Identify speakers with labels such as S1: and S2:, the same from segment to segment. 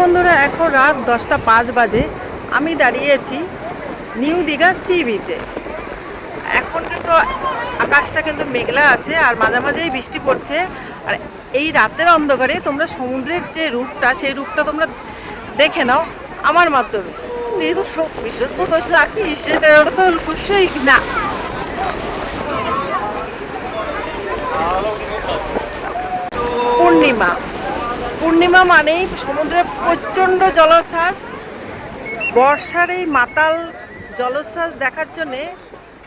S1: বন্ধুরা, এখন রাত দশটা পাঁচ বাজে। আমি দাঁড়িয়েছি নিউ দীঘা সি বিচে। এখন কিন্তু আকাশটা কিন্তু মেঘলা আছে আর মাঝে মাঝেই বৃষ্টি পড়ছে। আর এই রাতের অন্ধকারে তোমরা সমুদ্রের যে রূপটা, সেই রূপটা তোমরা দেখে নাও আমার মাধ্যমে। নিদু সব বিশুদ্ধ রাখি সেটা তো খুশি না। পূর্ণিমা। পূর্ণিমা মানেই সমুদ্রে প্রচণ্ড জলোচ্ছ্বাস। বর্ষার এই মাতাল জলোচ্ছ্বাস দেখার জন্যে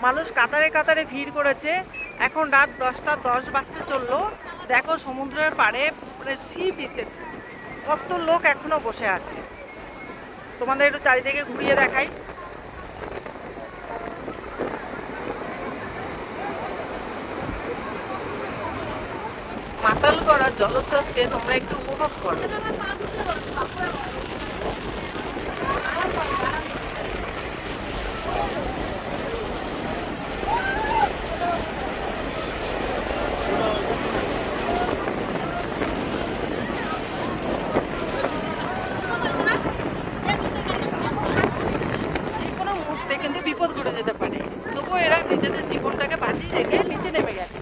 S1: মানুষ কাতারে কাতারে ভিড় করেছে। এখন রাত দশটা দশ বাজতে চলল। দেখো সমুদ্রের পাড়ে মানে সি বিচে কত লোক এখনও বসে আছে। তোমাদের একটু চারিদিকে ঘুরিয়ে দেখাই। মাতাল করা জলোচ্ছ্বাসকে তোমরা একটু উপভোগ করো। কিন্তু বিপদ ঘটে যেতে পারে। তবুও এরা নিজেদের জীবনটাকে বাজিয়ে রেখে নিচে নেমে গেছে।